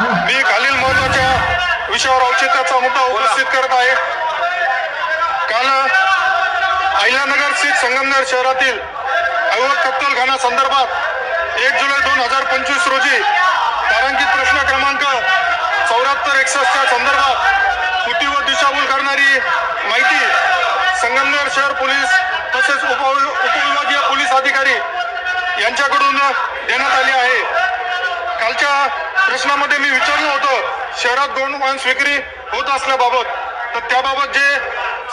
मी खालील महत्त्वाच्या विषयावर औचित्याचा मुद्दा उपस्थित करत आहे. काल अहिल्यानगर स्थित संगमनेर शहरातील अवध कत्तलखाना संदर्भात एक जुलै दोन हजार पंचवीस रोजी तारांकित प्रश्न क्रमांक चौऱ्याहत्तर एकसष्टच्या संदर्भात कृती व दिशाभूल करणारी माहिती संगमनेर शहर पोलीस तसेच उप उपविभागीय पोलीस अधिकारी यांच्याकडून देण्यात आली आहे. कालच्या प्रश्नामध्ये मी विचारलं होतं शहरात गौण मांस विक्री होत असल्याबाबत. तर त्याबाबत जे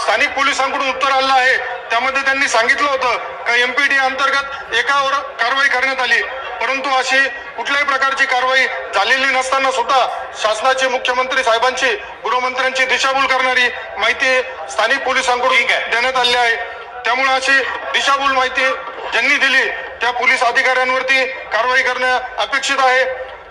स्थानिक पोलिसांकडून उत्तर आलं आहे त्यामध्ये त्यांनी सांगितलं होतं का एम पी डी अंतर्गत एकावर कारवाई करण्यात आली. परंतु अशी कुठल्याही प्रकारची कारवाई झालेली नसताना सुद्धा शासनाची मुख्यमंत्री साहेबांची गृहमंत्र्यांची दिशाभूल करणारी माहिती स्थानिक पोलिसांकडून. देण्यात आली आहे. त्यामुळे अशी दिशाभूल माहिती ज्यांनी दिली त्या पोलीस अधिकाऱ्यांवरती कारवाई करणे अपेक्षित आहे.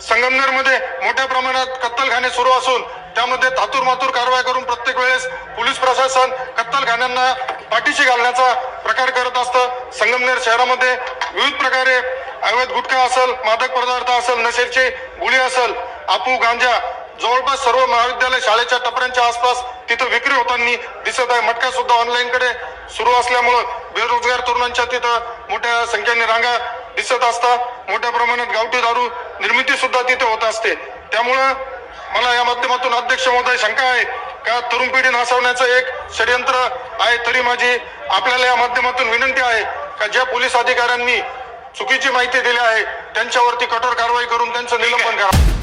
संगमनेरमध्ये मोठ्या प्रमाणात कत्तलखाने सुरू असून त्यामध्ये धातूर मातूर कारवाई करून प्रत्येक वेळेस पोलीस प्रशासन कत्तलखान्यांना पाठीशी घालण्याचा प्रकार करत असतं. संगमनेर शहरामध्ये विविध प्रकारे अवैध गुटखा असेल मादक पदार्थ असेल नशेची गुळी असेल आपू गांजा जवळपास सर्व महाविद्यालय शाळेच्या टपऱ्यांच्या आसपास तिथं विक्री होताना दिसत आहे. मटका सुद्धा ऑनलाईन कडे सुरू असल्यामुळं बेरोजगार तरुणांच्या तिथं मोठ्या संख्येने रांगा दिसत असतात. मोठ्या प्रमाणात गावठी दारू निर्मिती सुद्धा तिथे होत असते. त्यामुळं मला या माध्यमातून अध्यक्ष महोदय शंका आहे का तरुण पिढी नासवण्याचं एक षडयंत्र आहे तरी माझी आपल्याला या माध्यमातून विनंती आहे का ज्या पोलीस अधिकाऱ्यांनी चुकीची माहिती दिली आहे त्यांच्यावरती कठोर कारवाई करून त्यांचं निलंबन करा.